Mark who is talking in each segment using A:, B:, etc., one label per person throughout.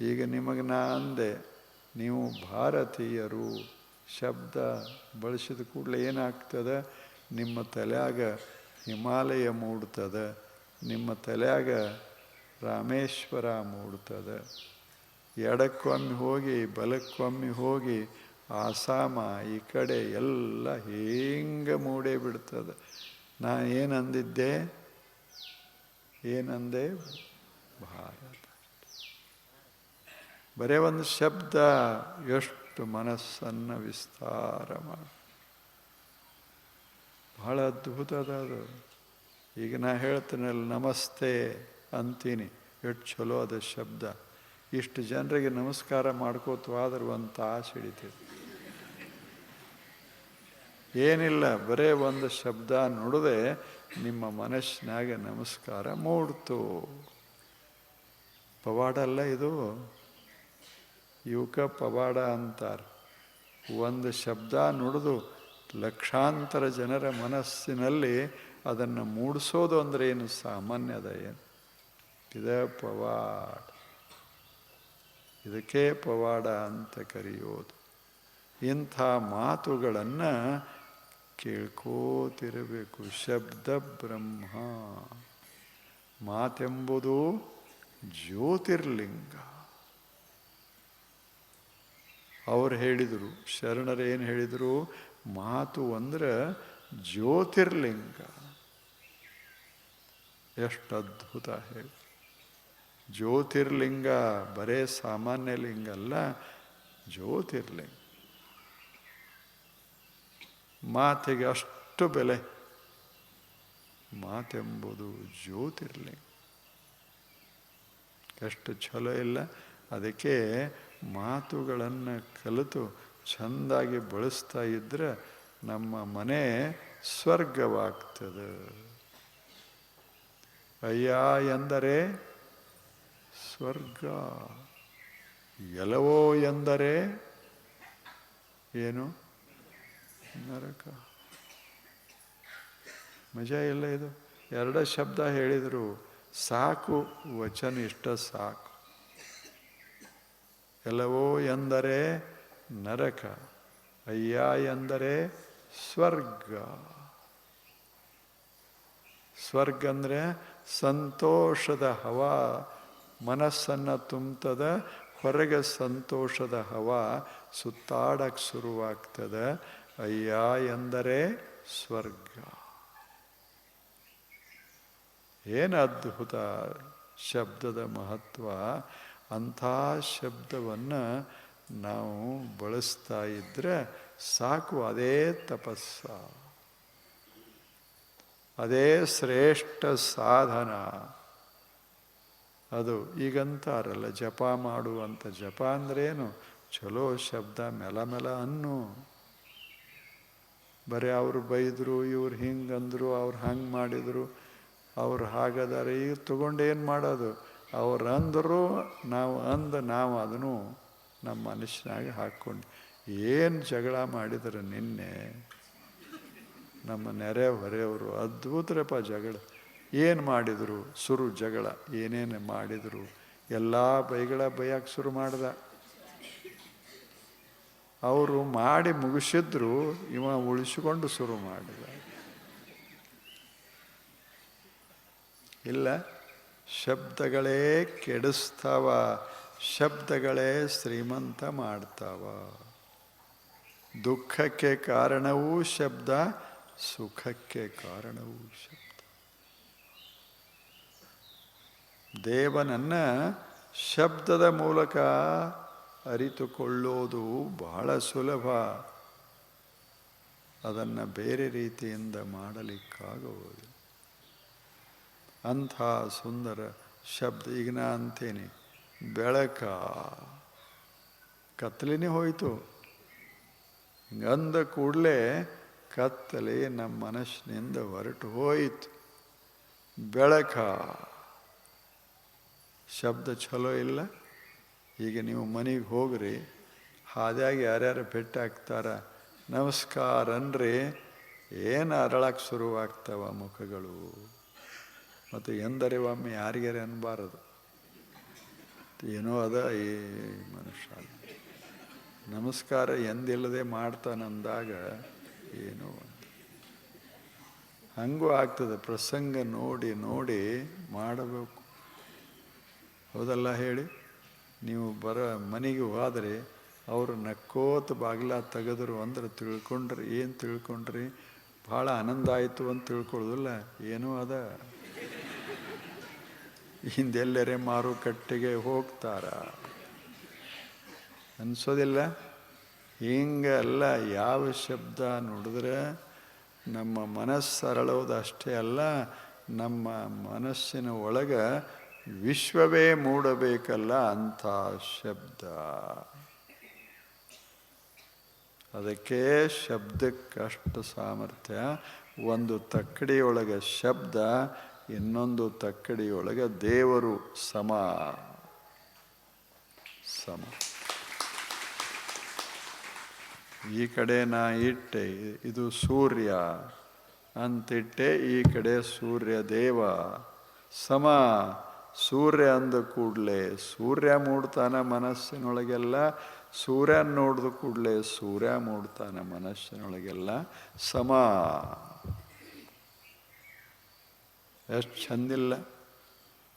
A: ಈಗ ನಿಮಗೆ ನಾ ಅಂದೆ, ನೀವು ಭಾರತೀಯರು, ಶಬ್ದ ಬಳಸಿದ ಕೂಡಲೇ ಏನಾಗ್ತದೆ? ನಿಮ್ಮ ತಲೆಯಾಗ ಹಿಮಾಲಯ ಮೂಡ್ತದೆ, ನಿಮ್ಮ ತಲೆಯಾಗ ರಾಮೇಶ್ವರ ಮೂಡ್ತದೆ. ಎಡಕ್ಕೊಮ್ಮೆ ಹೋಗಿ, ಬಲಕ್ಕೊಮ್ಮೆ ಹೋಗಿ, ಆಸಾಮ ಈ ಕಡೆ ಎಲ್ಲ ಹೇಗೆ ಮೂಡೇ ಬಿಡ್ತದೆ. ನಾನು ಏನಂದಿದ್ದೆ ಏನಂದೆ? ಭಾರತ. ಬರೇ ಒಂದು ಶಬ್ದ, ಎಷ್ಟು ಮನಸ್ಸನ್ನು ವಿಸ್ತಾರ ಮಾಡಿ. ಬಹಳ ಅದ್ಭುತ ಅದ. ಈಗ ನಾ ಹೇಳ್ತೀನಲ್ಲ ನಮಸ್ತೆ ಅಂತೀನಿ. ಎಷ್ಟು ಚಲೋ ಅದ ಶಬ್ದ. ಇಷ್ಟು ಜನರಿಗೆ ನಮಸ್ಕಾರ ಮಾಡ್ಕೋತು ಒಂದು ತಾಸು ಹಿಡಿತೈತಿ. ಏನಿಲ್ಲ, ಬರೇ ಒಂದು ಶಬ್ದ ನೋಡದೆ ನಿಮ್ಮ ಮನಸ್ಸಿನಾಗ ನಮಸ್ಕಾರ ಮೂಡ್ತು. ಪವಾಡಲ್ಲ ಇದು. ಇವಕ್ಕ ಪವಾಡ ಅಂತಾರೆ. ಒಂದು ಶಬ್ದ ನುಡಿದು ಲಕ್ಷಾಂತರ ಜನರ ಮನಸ್ಸಿನಲ್ಲಿ ಅದನ್ನು ಮೂಡಿಸೋದು ಅಂದರೆ ಏನು? ಸಾಮಾನ್ಯದ ಏನು? ಇದೇ ಪವಾಡ. ಇದಕ್ಕೆ ಪವಾಡ ಅಂತ ಕರೆಯೋದು. ಇಂಥ ಮಾತುಗಳನ್ನು ಕೇಳ್ಕೋತಿರಬೇಕು. ಶಬ್ದ ಬ್ರಹ್ಮ. ಮಾತೆಂಬುದು ಜ್ಯೋತಿರ್ಲಿಂಗ. ಅವ್ರು ಹೇಳಿದರು, ಶರಣರು ಏನು ಹೇಳಿದರು? ಮಾತು ಅಂದ್ರೆ ಜ್ಯೋತಿರ್ಲಿಂಗ. ಎಷ್ಟು ಅದ್ಭುತ ಹೇಳಿ. ಜ್ಯೋತಿರ್ಲಿಂಗ ಬರೇ ಸಾಮಾನ್ಯ ಲಿಂಗ ಅಲ್ಲ, ಜ್ಯೋತಿರ್ಲಿಂಗ. ಮಾತಿಗೆ ಅಷ್ಟು ಬೆಲೆ. ಮಾತೆಂಬುದು ಜ್ಯೋತಿರ್ಲಿಂಗ. ಎಷ್ಟು ಛಲೋ ಇಲ್ಲ? ಅದಕ್ಕೆ ಮಾತುಗಳನ್ನು ಕಲಿತು ಚೆಂದಾಗಿ ಬಳಸ್ತಾ ಇದ್ದರೆ ನಮ್ಮ ಮನೆ ಸ್ವರ್ಗವಾಗ್ತದೆ. ಅಯ್ಯ ಎಂದರೆ ಸ್ವರ್ಗ ಎಲವೋ ಎಂದರೆ ಏನು? ನರಕ. ಮಜಾ ಇಲ್ಲ ಇದು. ಎರಡ ಶಬ್ದ ಹೇಳಿದರು, ಸಾಕು ವಚನ ಇಷ್ಟ ಸಾಕು. ಎಲ್ಲವೋ ಎಂದರೆ ನರಕ, ಅಯ್ಯ ಎಂದರೆ ಸ್ವರ್ಗ. ಸ್ವರ್ಗ ಅಂದರೆ ಸಂತೋಷದ ಹವಾ, ಮನಸ್ಸನ್ನು ತುಂಬ್ತದ, ಹೊರಗೆ ಸಂತೋಷದ ಹವಾ ಸುತ್ತಾಡಕ್ಕೆ ಶುರುವಾಗ್ತದೆ, ಅಯ್ಯ ಎಂದರೆ ಸ್ವರ್ಗ. ಏನು ಅದ್ಭುತ ಶಬ್ದದ ಮಹತ್ವ? ಅಂಥ ಶಬ್ದವನ್ನು ನಾವು ಬಳಸ್ತಾ ಇದ್ದರೆ ಸಾಕು ಅದೇ ತಪಸ್ಸ. ಅದೇ ಶ್ರೇಷ್ಠ ಸಾಧನ. ಅದು ಈಗಂತಾರಲ್ಲ, ಜಪ ಮಾಡುವಂಥ ಜಪ ಅಂದ್ರೇನು? ಚಲೋ ಶಬ್ದ, ಮೆಲ ಮೆಲ ಅನ್ನು ಬರೀ ಅವರು ಬೈದರು, ಇವ್ರು ಹಿಂಗೆ ಅಂದರು ಅವ್ರು ಹಂಗೆ ಮಾಡಿದರು, ಅವ್ರು ಹಾಗದಾರೆ ಈಗ ತೊಗೊಂಡು ಏನು ಮಾಡೋದು? ಅವ್ರು ಅಂದರು ನಾವು ಅಂದ ನಾವು ಅದನ್ನು ನಮ್ಮ ಮನಸ್ಸಿನಾಗ ಹಾಕ್ಕೊಂಡು ಏನು ಜಗಳ ಮಾಡಿದ್ರು ನಿನ್ನೆ, ನಮ್ಮ ನೆರೆ ಹೊರೆಯವರು ಅದ್ಭುತರಪ್ಪ ಜಗಳ. ಏನು ಮಾಡಿದರು? ಸುರು ಜಗಳ. ಏನೇನು ಮಾಡಿದರು? ಎಲ್ಲ ಬೈಗಳ ಬೈಯಕ್ಕೆ ಶುರು ಮಾಡ್ದ. ಅವರು ಮಾಡಿ ಮುಗಿಸಿದ್ರು, ಇವ ಉಳಿಸಿಕೊಂಡು ಶುರು ಮಾಡಿದ. ಇಲ್ಲ? ಶಬ್ದಗಳೇ ಕೆಡಿಸ್ತಾವ, ಶಬ್ದಗಳೇ ಶ್ರೀಮಂತ ಮಾಡ್ತಾವ. ದುಃಖಕ್ಕೆ ಕಾರಣವೂ ಶಬ್ದ, ಸುಖಕ್ಕೆ ಕಾರಣವೂ ಶಬ್ದ. ದೇವನನ್ನು ಶಬ್ದದ ಮೂಲಕ ಅರಿತುಕೊಳ್ಳೋದು ಬಹಳ ಸುಲಭ. ಅದನ್ನು ಬೇರೆ ರೀತಿಯಿಂದ ಮಾಡಲಿಕ್ಕಾಗುವುದಿಲ್ಲ ಅಂಥ ಸುಂದರ ಶಬ್ದ. ಈಗ ನಾ ಅಂತೇನೆ, ಬೆಳಕ ಕತ್ತಲಿನೇ ಹೋಯಿತು. ಹಿಂಗಂದ ಕೂಡಲೇ ಕತ್ತಲೆ ನಮ್ಮ ಮನಸ್ಸಿನಿಂದ ಹೊರಟು ಹೋಯಿತು. ಬೆಳಕ ಶಬ್ದ ಚಲೋ ಇಲ್ಲ. ಈಗ ನೀವು ಮನೆಗೆ ಹೋಗ್ರಿ, ಹಾದ್ಯಾಗಿ ಯಾರ್ಯಾರು ಭೇಟಿ ಆಗ್ತಾರ? ನಮಸ್ಕಾರ ಅನ್ರಿ ಏನು ಅರಳಕ್ಕೆ ಶುರುವಾಗ್ತವ ಮುಖಗಳು? ಮತ್ತು ಎಂದರೆ ಒಮ್ಮೆ ಯಾರಿಗಾರೆ ಅನ್ನಬಾರದು ಏನೋ ಅದ ಈ ಮನುಷ್ಯ. ನಮಸ್ಕಾರ ಎಂದಿಲ್ಲದೆ ಮಾಡ್ತಾನಂದಾಗ ಏನೋ ಹಂಗೂ ಆಗ್ತದೆ, ಪ್ರಸಂಗ ನೋಡಿ ನೋಡಿ ಮಾಡಬೇಕು. ಹೌದಲ್ಲ ಹೇಳಿ? ನೀವು ಬರ ಮನೆಗೆ ಹೋದರೆ ಅವರು ನಕ್ಕೋತ ಬಾಗಿಲ ತೆಗೆದ್ರು ಅಂದ್ರೆ ತಿಳ್ಕೊಂಡ್ರಿ. ಏನು ತಿಳ್ಕೊಂಡ್ರಿ? ಭಾಳ ಆನಂದ ಆಯಿತು ಅಂತ ತಿಳ್ಕೊಳ್ಳೋದಿಲ್ಲ, ಏನೂ ಅದ. ಹಿಂದೆಲ್ಲರೆ ಮಾರುಕಟ್ಟೆಗೆ ಹೋಗ್ತಾರ? ಅನ್ಸೋದಿಲ್ಲ? ಹಿಂಗಲ್ಲ ಯಾವ ಶಬ್ದ ನುಡಿದ್ರೆ ನಮ್ಮ ಮನಸ್ಸು ಅರಳೋದು ಅಷ್ಟೇ ಅಲ್ಲ, ನಮ್ಮ ಮನಸ್ಸಿನ ಒಳಗೆ ವಿಶ್ವವೇ ಮೂಡಬೇಕಲ್ಲ ಅಂಥ ಶಬ್ದ. ಅದಕ್ಕೆ ಶಬ್ದಕ್ಕಷ್ಟು ಸಾಮರ್ಥ್ಯ. ಒಂದು ತಕ್ಕಡಿಯೊಳಗೆ ಶಬ್ದ ಇನ್ನೊಂದು ತಕ್ಕಡಿಯೊಳಗೆ ದೇವರು ಸಮ. ಸಮ. ಈ ಕಡೆ ನಾ ಇಟ್ಟೆ, ಇದು ಸೂರ್ಯ. ಅಂತಿಟ್ಟೆ, ಈ ಕಡೆ ಸೂರ್ಯ ದೇವ. ಸಮ. ಸೂರ್ಯ ಅಂದ ಕೂಡಲೇ, ಸೂರ್ಯ ಮೂಡ್ತಾನೆ ಮನಸ್ಸಿನೊಳಗೆಲ್ಲ. ಸೂರ್ಯ ನೋಡಿದ ಕೂಡಲೇ, ಸೂರ್ಯ ಮೂಡ್ತಾನೆ ಮನಸ್ಸಿನೊಳಗೆಲ್ಲ. ಸಮ. ಎಷ್ಟು ಚಂದಿಲ್ಲ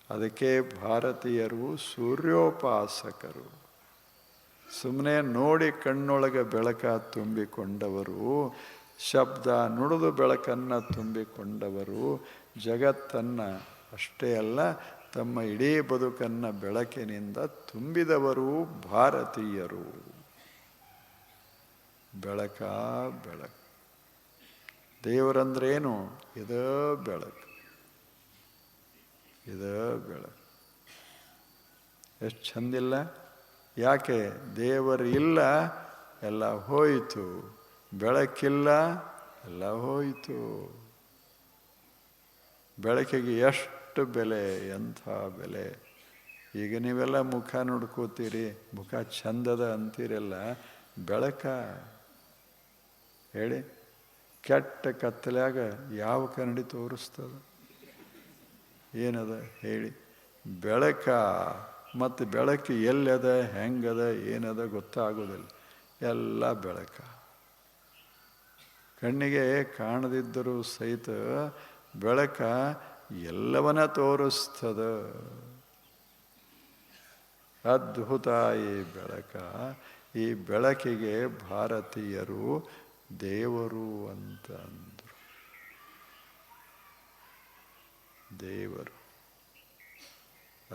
A: ಅದಕ್ಕೆ ಭಾರತೀಯರು ಸೂರ್ಯೋಪಾಸಕರು. ಸುಮ್ಮನೆ ನೋಡಿ ಕಣ್ಣೊಳಗೆ ಬೆಳಕ ತುಂಬಿಕೊಂಡವರು, ಶಬ್ದ ನುಡಿದು ಬೆಳಕನ್ನು ತುಂಬಿಕೊಂಡವರು, ಜಗತ್ತನ್ನು ಅಷ್ಟೇ ಅಲ್ಲ, ತಮ್ಮ ಇಡೀ ಬದುಕನ್ನು ಬೆಳಕಿನಿಂದ ತುಂಬಿದವರು ಭಾರತೀಯರು. ಬೆಳಕ ಬೆಳಕು. ದೇವರಂದ್ರೇನು? ಇದೇ ಬೆಳಕು. ಇದ ಬೆಳಕು ಎಷ್ಟು ಚಂದಿಲ್ಲ? ಯಾಕೆ? ದೇವರಿಲ್ಲ ಎಲ್ಲ ಹೋಯಿತು. ಬೆಳಕಿಲ್ಲ, ಎಲ್ಲ ಹೋಯಿತು. ಬೆಳಕಿಗೆ ಎಷ್ಟು ಬೆಲೆ, ಎಂಥ ಬೆಲೆ? ಈಗ ನೀವೆಲ್ಲ ಮುಖ ನೋಡ್ಕೋತೀರಿ, ಮುಖ ಚಂದದ ಅಂತೀರಲ್ಲ, ಬೆಳಕ. ಹೇಳಿ, ಕೆಟ್ಟ ಕತ್ತಲಾಗ ಯಾವ ಕನ್ನಡಿ ತೋರಿಸ್ತದ? ಏನದ ಹೇಳಿ, ಬೆಳಕ ಮತ್ತು ಬೆಳಕು ಎಲ್ಲದ, ಹೆಂಗದ, ಏನದ ಗೊತ್ತಾಗೋದಿಲ್ಲ. ಎಲ್ಲ ಬೆಳಕ. ಕಣ್ಣಿಗೆ ಕಾಣದಿದ್ದರೂ ಸಹಿತ ಬೆಳಕ ಎಲ್ಲವನ್ನ ತೋರಿಸ್ತದ. ಅದ್ಭುತ ಈ ಬೆಳಕ. ಈ ಬೆಳಕಿಗೆ ಭಾರತೀಯರು ದೇವರು ಅಂತ ಅಂದರು ದೇವರು.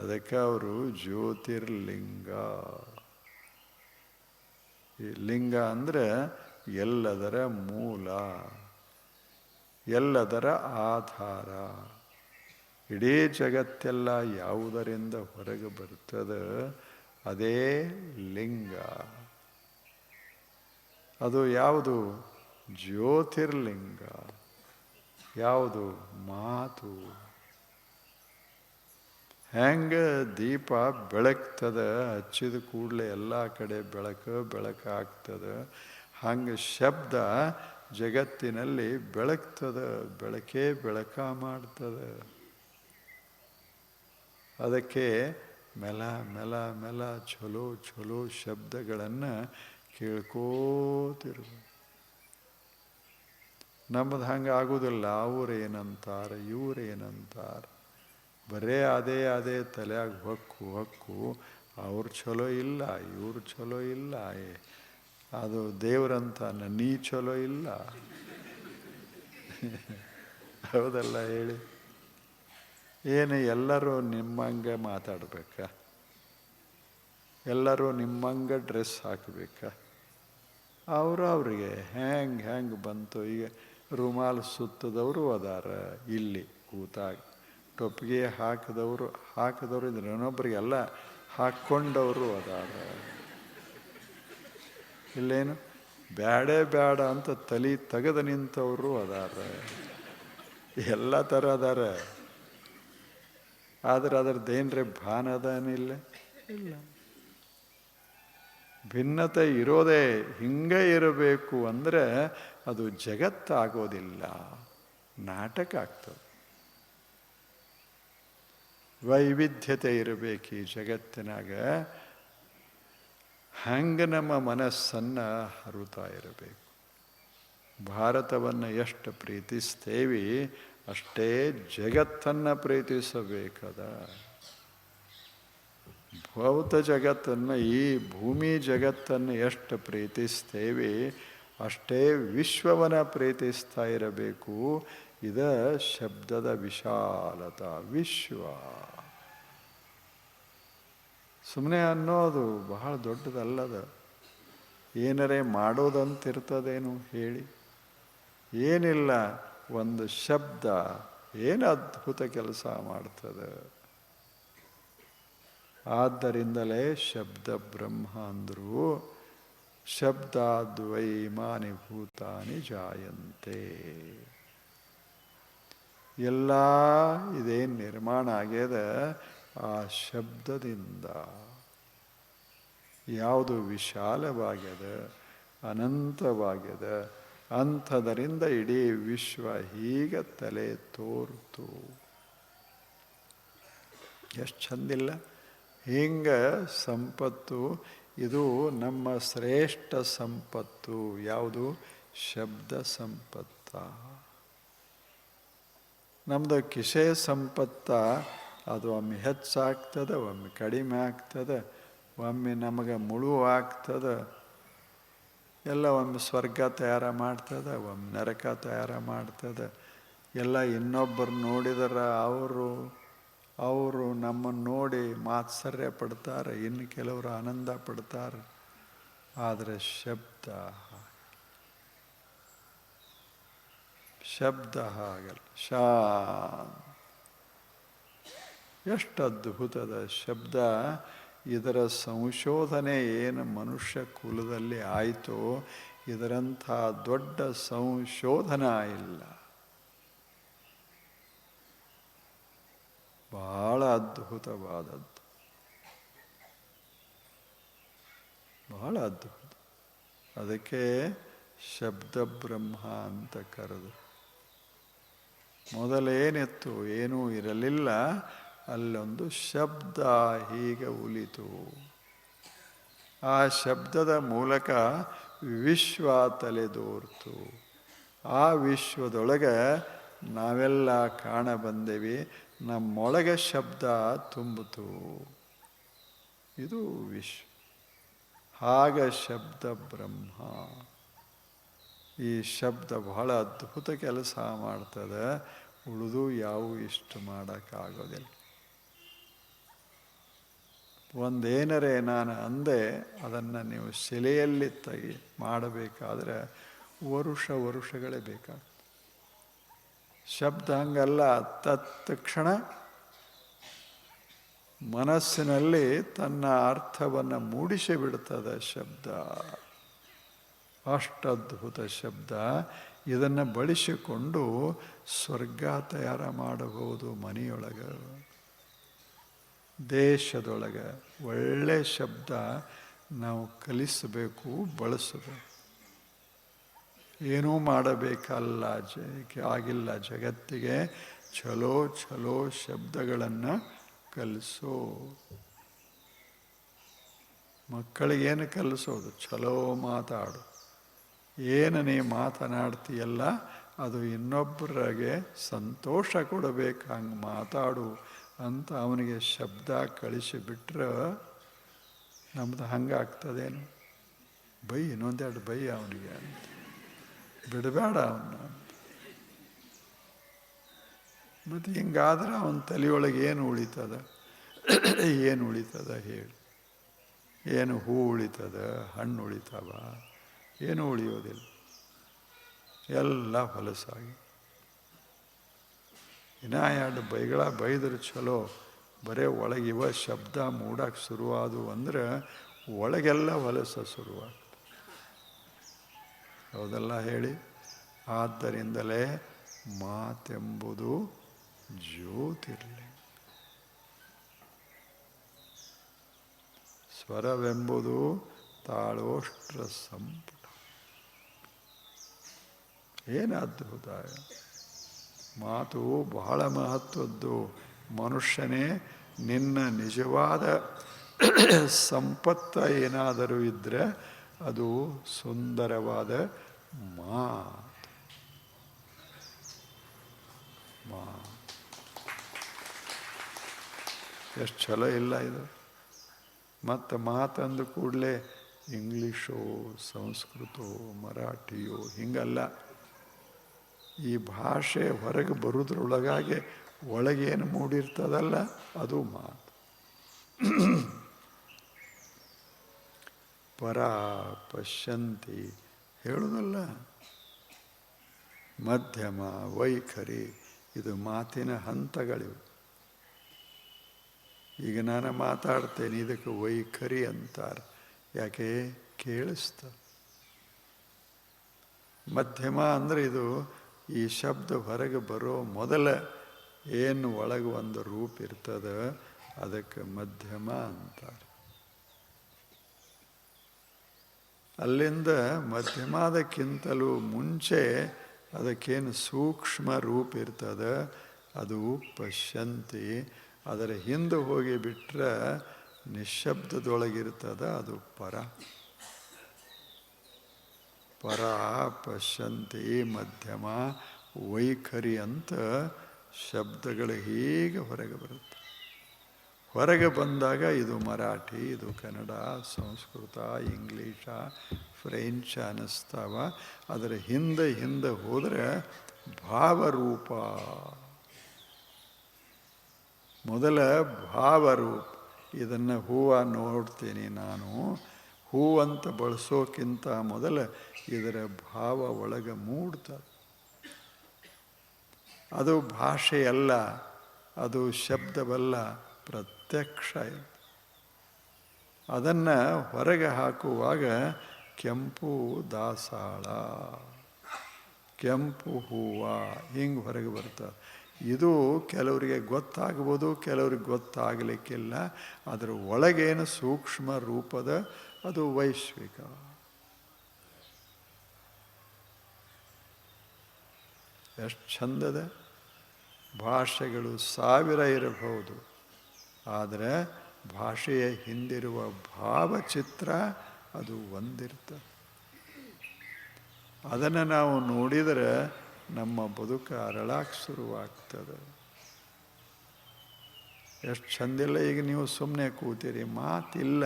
A: ಅದಕ್ಕೆ ಅವರು ಜ್ಯೋತಿರ್ಲಿಂಗ. ಲಿಂಗ ಅಂದರೆ ಎಲ್ಲದರ ಮೂಲ, ಎಲ್ಲದರ ಆಧಾರ. ಇಡೀ ಜಗತ್ತೆಲ್ಲ ಯಾವುದರಿಂದ ಹೊರಗೆ ಬರ್ತದೆ ಅದೇ ಲಿಂಗ. ಅದು ಯಾವುದು? ಜ್ಯೋತಿರ್ಲಿಂಗ. ಯಾವುದು? ಮಾತು. ಹೆಂಗೆ ದೀಪ ಬೆಳಕ್ತದೆ ಹಚ್ಚಿದ ಕೂಡಲೇ ಎಲ್ಲ ಕಡೆ ಬೆಳಕು ಬೆಳಕಾಗ್ತದೆ ಹಂಗೆ ಶಬ್ದ ಜಗತ್ತಿನಲ್ಲಿ ಬೆಳಕ್ತದೆ ಬೆಳಕೇ ಬೆಳಕ ಮಾಡ್ತದೆ. ಅದಕ್ಕೆ ಮೆಲ ಮೆಲ ಮೆಲ ಚಲೋ ಚಲೋ ಶಬ್ದಗಳನ್ನು ಕೇಳ್ಕೋತಿರು. ನಮ್ಮದು ಹಂಗೆ ಆಗೋದಿಲ್ಲ, ಅವ್ರೇನಂತಾರೆ, ಇವ್ರೇನಂತಾರೆ. ಬರೇ ಅದೇ ಅದೇ ತಲೆಯಾಗ ಹೊಕ್ಕು ಹೊಕ್ಕು, ಅವ್ರು ಚಲೋ ಇಲ್ಲ, ಇವ್ರು ಚಲೋ ಇಲ್ಲ ಅದು ದೇವ್ರಂತಾನ, ನೀ ಚಲೋ ಇಲ್ಲ. ಹೌದಲ್ಲ ಹೇಳಿ. ಏನು ಎಲ್ಲರೂ ನಿಮ್ಮಂಗೆ ಮಾತಾಡಬೇಕಾ? ಎಲ್ಲರೂ ನಿಮ್ಮಂಗೆ ಡ್ರೆಸ್ ಹಾಕಬೇಕಾ? ಅವರು ಅವರಿಗೆ ಹ್ಯಾಂಗೆ ಹ್ಯಾಂಗೆ ಬಂತು? ಈಗ ರುಮಾಲ್ ಸುತ್ತದವರು ಅದಾರ, ಇಲ್ಲಿ ಕೂತಾಗ. ಟೊಪ್ಪಿಗೆ ಹಾಕಿದವರು ಹಾಕಿದವರು ಇದ್ರೆ ಇನ್ನೊಬ್ಬರಿಗೆಲ್ಲ ಹಾಕ್ಕೊಂಡವರು ಅದಾರ. ಇಲ್ಲೇನು? ಬ್ಯಾಡೇ ಬೇಡ ಅಂತ ತಲೆ ತೆಗೆದು ನಿಂತವರು ಅದಾರ. ಎಲ್ಲ ಥರ ಅದಾರ. ಆದ್ರೆ ಅದ್ರದ್ದೇನ್ರಿ ಭಾನ ಅದಾನಿಲ್ಲ ಇಲ್ಲ. ಭಿನ್ನತೆ ಇರೋದೇ ಹಿಂಗೆ ಇರಬೇಕು ಅಂದರೆ ಅದು ಜಗತ್ತಾಗೋದಿಲ್ಲ. ನಾಟಕ ಆಗ್ತದೆ. ವೈವಿಧ್ಯತೆ ಇರಬೇಕು ಈ ಜಗತ್ತಿನಾಗ. ಹಂಗೆ ನಮ್ಮ ಮನಸ್ಸನ್ನು ಹರುತಾ ಇರಬೇಕು. ಭಾರತವನ್ನು ಎಷ್ಟು ಪ್ರೀತಿಸ್ತೇವಿ, ಅಷ್ಟೇ ಜಗತ್ತನ್ನು ಪ್ರೀತಿಸಬೇಕದ. ಭೌತ ಜಗತ್ತನ್ನು, ಈ ಭೂಮಿ ಜಗತ್ತನ್ನು ಎಷ್ಟು ಪ್ರೀತಿಸ್ತೇವೆ, ಅಷ್ಟೇ ವಿಶ್ವವನ್ನು ಪ್ರೀತಿಸ್ತಾ ಇರಬೇಕು. ಇದ ಶಬ್ದದ ವಿಶಾಲತ, ವಿಶ್ವ. ಸುಮ್ಮನೆ ಅನ್ನೋದು ಬಹಳ ದೊಡ್ಡದಲ್ಲದ ಏನರೇ ಮಾಡೋದಂತಿರ್ತದೇನು ಹೇಳಿ. ಏನಿಲ್ಲ, ಒಂದು ಶಬ್ದ ಏನು ಅದ್ಭುತ ಕೆಲಸ ಮಾಡ್ತದೆ. ಆದ್ದರಿಂದಲೇ ಶಬ್ದ ಬ್ರಹ್ಮ ಅಂದರು ಶಬ್ದಾದ್ವೈಮಾನಿ ಭೂತಾನಿ ಜಾಯಂತೆ. ಎಲ್ಲ ಇದೇನು ನಿರ್ಮಾಣ ಆಗ್ಯದ? ಆ ಶಬ್ದದಿಂದ. ಯಾವುದು ವಿಶಾಲವಾಗ್ಯದ? ಅನಂತವಾಗ್ಯದ? ಅಂಥದರಿಂದ ಇಡೀ ವಿಶ್ವ ಹೀಗೆ ತಲೆ ತೋರ್ತು. ಎಷ್ಟು ಚಂದಿಲ್ಲ? ಹಿಂಗೆ ಸಂಪತ್ತು, ಇದು ನಮ್ಮ ಶ್ರೇಷ್ಠ ಸಂಪತ್ತು. ಯಾವುದು? ಶಬ್ದ ಸಂಪತ್ತ. ನಮ್ಮದು ಕಿಸೆ ಸಂಪತ್ತ, ಅದು ಒಮ್ಮೆ ಹೆಚ್ಚಾಗ್ತದೆ, ಒಮ್ಮೆ ಕಡಿಮೆ ಆಗ್ತದೆ, ಒಮ್ಮೆ ನಮಗೆ ಮುಳು ಆಗ್ತದೆ ಎಲ್ಲ ಒಮ್ಮೆ ಸ್ವರ್ಗ ತಯಾರ ಮಾಡ್ತದೆ, ಒಮ್ಮೆ ನರಕ ತಯಾರ ಮಾಡ್ತದೆ. ಎಲ್ಲ ಇನ್ನೊಬ್ಬರು ನೋಡಿದರೆ ಅವರು ಅವರು ನಮ್ಮನ್ನು ನೋಡಿ ಮಾತ್ಸರ್ಯ ಪಡ್ತಾರೆ, ಇನ್ನು ಕೆಲವರು ಆನಂದ ಪಡ್ತಾರೆ. ಆದರೆ ಶಬ್ದ ಶಬ್ದ ಹಾಗಲ್ಲ. ಶಾ. ಎಷ್ಟು ಅದ್ಭುತದ ಶಬ್ದ. ಇದರ ಸಂಶೋಧನೆ ಏನು ಮನುಷ್ಯ ಕುಲದಲ್ಲಿ ಆಯಿತೋ, ಇದರಂಥ ದೊಡ್ಡ ಸಂಶೋಧನ ಇಲ್ಲ. ಬಹಳ ಅದ್ಭುತವಾದದ್ದು. ಬಹಳ ಅದ್ಭುತ. ಅದಕ್ಕೆ ಶಬ್ದ ಬ್ರಹ್ಮ ಅಂತ ಕರೆದು ಮೊದಲೇನಿತ್ತು, ಏನೂ ಇರಲಿಲ್ಲ, ಅಲ್ಲೊಂದು ಶಬ್ದ ಹೀಗೆ ಉಲಿತು ಆ ಶಬ್ದದ ಮೂಲಕ ವಿಶ್ವ ತಲೆದೋರ್ತು. ಆ ವಿಶ್ವದೊಳಗೆ ನಾವೆಲ್ಲ ಕಾಣ ಬಂದೇವಿ ನಮ್ಮೊಳಗೆ ಶಬ್ದ ತುಂಬಿತು. ಇದು ವಿಶ್ವ. ಆಗ ಶಬ್ದ ಬ್ರಹ್ಮ. ಈ ಶಬ್ದ ಬಹಳ ಅದ್ಭುತ ಕೆಲಸ ಮಾಡ್ತದೆ. ಉಳಿದು ಯಾವ ಇಷ್ಟು ಮಾಡೋಕ್ಕಾಗೋದಿಲ್ಲ. ಒಂದೇನರೆ ನಾನು ಅಂದೆ, ಅದನ್ನು ನೀವು ಶಿಲೆಯಲ್ಲಿ ತೆಗಿ, ಮಾಡಬೇಕಾದ್ರೆ ವರುಷ ವರುಷಗಳೇ ಬೇಕಾಗ್ತದೆ. ಶಬ್ದ ಹಂಗಲ್ಲ, ತತ್ಕ್ಷಣ ಮನಸ್ಸಿನಲ್ಲಿ ತನ್ನ ಅರ್ಥವನ್ನು ಮೂಡಿಸಿ ಬಿಡ್ತದೆ ಶಬ್ದ. ಅಷ್ಟದ್ಭುತ ಶಬ್ದ ಇದನ್ನು ಬಳಸಿಕೊಂಡು ಸ್ವರ್ಗ ತಯಾರ ಮಾಡಬಹುದು ಮನೆಯೊಳಗೆ. ದೇಶದೊಳಗೆ ಒಳ್ಳೆ ಶಬ್ದ ನಾವು ಕಲಿಸಬೇಕು, ಬಳಸಬೇಕು. ಏನೂ ಮಾಡಬೇಕಲ್ಲ ಜ, ಆಗಿಲ್ಲ ಜಗತ್ತಿಗೆ ಚಲೋ ಚಲೋ ಶಬ್ದಗಳನ್ನು ಕಲಿಸೋ. ಮಕ್ಕಳಿಗೇನು ಕಲಿಸೋದು? ಚಲೋ ಮಾತಾಡು. ಏನು ನೀ ಮಾತನಾಡ್ತೀಯಲ್ಲ, ಅದು ಇನ್ನೊಬ್ಬರಿಗೆ ಸಂತೋಷ ಕೊಡಬೇಕು, ಹಂಗೆ ಮಾತಾಡು ಅಂತ ಅವನಿಗೆ ಶಬ್ದ ಕಳಿಸಿಬಿಟ್ರೆ ನಮ್ದು ಹಂಗಾಗ್ತದೇನು? ಬೈ, ಇನ್ನೊಂದೆರಡು ಬೈ ಅವನಿಗೆ ಅಂತ. ಬಿಡಬೇಡ ಅವನ್ನ ಮತ್ತು ಹಿಂಗಾದ್ರೆ ಅವನ ತಲೆಯೊಳಗೆ ಏನು ಉಳಿತದ? ಏನು ಉಳಿತದ ಹೇಳಿ. ಏನು ಹೂ ಉಳಿತದ? ಹಣ್ಣು ಉಳಿತಾವ? ಏನೂ ಉಳಿಯೋದಿಲ್ಲ ಎಲ್ಲ ಹೊಲಸಾಗಿ. ಇನ್ನ ಎರಡು ಬೈಗಳ ಬೈದ್ರೆ ಚಲೋ, ಬರೇ ಒಳಗೆ ಇವ ಶಬ್ದ ಮೂಡಕ್ಕೆ ಶುರುವಾದವು ಅಂದರೆ ಒಳಗೆಲ್ಲ ಹೊಲಸ ಶುರುವಾಗ್ತದೆ. ಹೌದಲ್ಲ ಹೇಳಿ? ಆದ್ದರಿಂದಲೇ ಮಾತೆಂಬುದು ಜ್ಯೋತಿರ್ಲಿ ಸ್ವರವೆಂಬುದು ತಾಳೋಷ್ಟ್ರ ಸಂಪುಟ ಏನು ಅದ್ಭುತ ಮಾತು ಬಹಳ ಮಹತ್ವದ್ದು. ಮನುಷ್ಯನೇ, ನಿನ್ನ ನಿಜವಾದ ಸಂಪತ್ತ ಏನಾದರೂ ಇದ್ದರೆ ಅದು ಸುಂದರವಾದ ಮಾತು. ಮಾ ಎಷ್ಟು ಛಲೋ ಇಲ್ಲ ಇದು. ಮತ್ತು ಮಾತಂದು ಕೂಡಲೇ ಇಂಗ್ಲೀಷೋ, ಸಂಸ್ಕೃತೋ, ಮರಾಠಿಯೋ, ಹಿಂಗಲ್ಲ. ಈ ಭಾಷೆ ಹೊರಗೆ ಬರೋದ್ರೊಳಗಾಗಿ ಒಳಗೇನು ಮೂಡಿರ್ತದಲ್ಲ, ಅದು ಮಾತು. ಪರ ಪಶ್ಯಂತಿ ಹೇಳುವುದಲ್ಲ ಮಧ್ಯಮ, ವೈಖರಿ, ಇದು ಮಾತಿನ ಹಂತಗಳಿವು. ಈಗ ನಾನು ಮಾತಾಡ್ತೇನೆ, ಇದಕ್ಕೆ ವೈಖರಿ ಅಂತಾರೆ. ಯಾಕೆ? ಕೇಳಿಸ್ತ. ಮಧ್ಯಮ ಅಂದರೆ ಇದು ಈ ಶಬ್ದ ಹೊರಗೆ ಬರೋ ಮೊದಲ ಏನು ಒಳಗೆ ಒಂದು ರೂಪ ಇರ್ತದ, ಅದಕ್ಕೆ ಮಧ್ಯಮ ಅಂತಾರೆ. ಅಲ್ಲಿಂದ ಮಧ್ಯಮದಕ್ಕಿಂತಲೂ ಮುಂಚೆ ಅದಕ್ಕೇನು ಸೂಕ್ಷ್ಮ ರೂಪ ಇರ್ತದ, ಅದು ಪಶ್ಯಂತಿ. ಅದರ ಹಿಂದೆ ಹೋಗಿ ಬಿಟ್ಟರೆ ನಿಶಬ್ದದೊಳಗಿರ್ತದ ಅದು ಪರ. ಪರ ಪಶ್ಯಂತಿ ಮಧ್ಯಮ ವೈಖರಿ ಅಂತ ಶಬ್ದಗಳು ಹೇಗೆ ಹೊರಗೆ ಬರುತ್ತೆ. ಹೊರಗೆ ಬಂದಾಗ ಇದು ಮರಾಠಿ, ಇದು ಕನ್ನಡ, ಸಂಸ್ಕೃತ, ಇಂಗ್ಲೀಷ, ಫ್ರೆಂಚ್ ಅನ್ನಿಸ್ತಾವ ಅದರ ಹಿಂದೆ ಹಿಂದೆ ಹೋದರೆ ಭಾವರೂಪ. ಮೊದಲ ಭಾವರೂಪ. ಇದನ್ನು ಹೂವು ನೋಡ್ತೀನಿ ನಾನು. ಹೂ ಅಂತ ಬಳಸೋಕ್ಕಿಂತ ಮೊದಲ ಇದರ ಭಾವ ಒಳಗೆ ಮೂಡ್ತದೆ. ಅದು ಭಾಷೆಯಲ್ಲ, ಅದು ಶಬ್ದವಲ್ಲ, ಪ್ರತ್ಯಕ್ಷ ಅದನ್ನು ಹೊರಗೆ ಹಾಕುವಾಗ ಕೆಂಪು ದಾಸಾಳ, ಕೆಂಪು ಹೂವ ಹಿಂಗೆ ಹೊರಗೆ ಬರ್ತದೆ. ಇದು ಕೆಲವರಿಗೆ ಗೊತ್ತಾಗ್ಬೋದು, ಕೆಲವ್ರಿಗೆ ಗೊತ್ತಾಗಲಿಕ್ಕಿಲ್ಲ, ಅದರ ಒಳಗೇನು ಸೂಕ್ಷ್ಮ ರೂಪದ ಅದು ವೈಶ್ವಿಕ. ಎಷ್ಟು ಚಂದದ ಭಾಷೆಗಳು ಸಾವಿರ ಇರಬಹುದು, ಆದರೆ ಭಾಷೆಯ ಹಿಂದಿರುವ ಭಾವಚಿತ್ರ ಅದು ಒಂದಿರ್ತದೆ. ಅದನ್ನು ನಾವು ನೋಡಿದರೆ ನಮ್ಮ ಬದುಕು ಅರಳಾಕ್ ಶುರುವಾಗ್ತದೆ. ಎಷ್ಟು ಚಂದಿಲ್ಲ ಈಗ ನೀವು ಸುಮ್ಮನೆ ಕೂತೀರಿ, ಮಾತಿಲ್ಲ.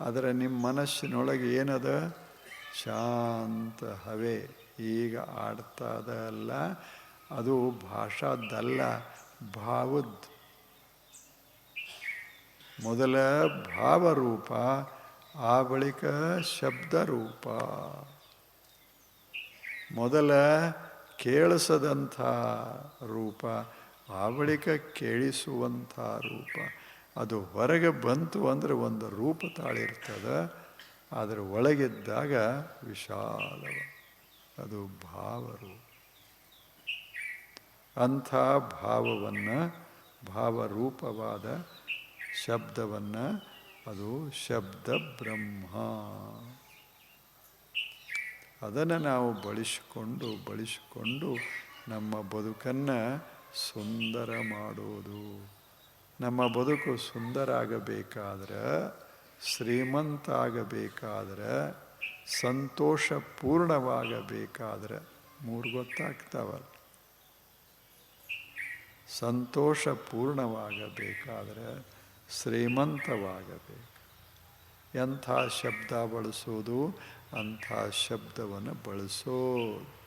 A: ಆದರೆ ನಿಮ್ಮ ಮನಸ್ಸಿನೊಳಗೆ ಏನದ? ಶಾಂತ ಹವೆ. ಈಗ ಆಡ್ತದಲ್ಲ ಅದು ಭಾಷಾದ್ದಲ್ಲ, ಭಾವದ್. ಮೊದಲ ಭಾವರೂಪ, ಆ ಬಳಿಕ ಶಬ್ದರೂಪ. ಮೊದಲ ಕೇಳಿಸದಂಥ ರೂಪ, ಆ ಬಳಿಕ ಕೇಳಿಸುವಂಥ ರೂಪ. ಅದು ಹೊರಗೆ ಬಂತು ಅಂದರೆ ಒಂದು ರೂಪ ತಾಳಿರ್ತದೆ ಅದರ ಒಳಗಿದ್ದಾಗ ವಿಶಾಲವ, ಅದು ಭಾವರು ಅಂಥ ಭಾವವನ್ನು ಭಾವರೂಪವಾದ ಶಬ್ದವನ್ನು ಅದು ಶಬ್ದ ಬ್ರಹ್ಮ. ಅದನ್ನು ನಾವು ಬಳಸಿಕೊಂಡು ಬಳಸಿಕೊಂಡು ನಮ್ಮ ಬದುಕನ್ನು ಸುಂದರ ಮಾಡೋದು. ನಮ್ಮ ಬದುಕು ಸುಂದರ ಆಗಬೇಕಾದ್ರೆ ಶ್ರೀಮಂತ ಆಗಬೇಕಾದ್ರೆ ಸಂತೋಷ ಪೂರ್ಣವಾಗಬೇಕಾದ್ರೆ ಮೂರು ಗೊತ್ತಾಗ್ತಾವಲ್ಲ. ಸಂತೋಷ ಪೂರ್ಣವಾಗಬೇಕಾದ್ರೆ ಶ್ರೀಮಂತವಾಗಬೇಕು. ಎಂಥ ಶಬ್ದ ಬಳಸೋದು? ಅಂಥ ಶಬ್ದವನ್ನು ಬಳಸೋದು.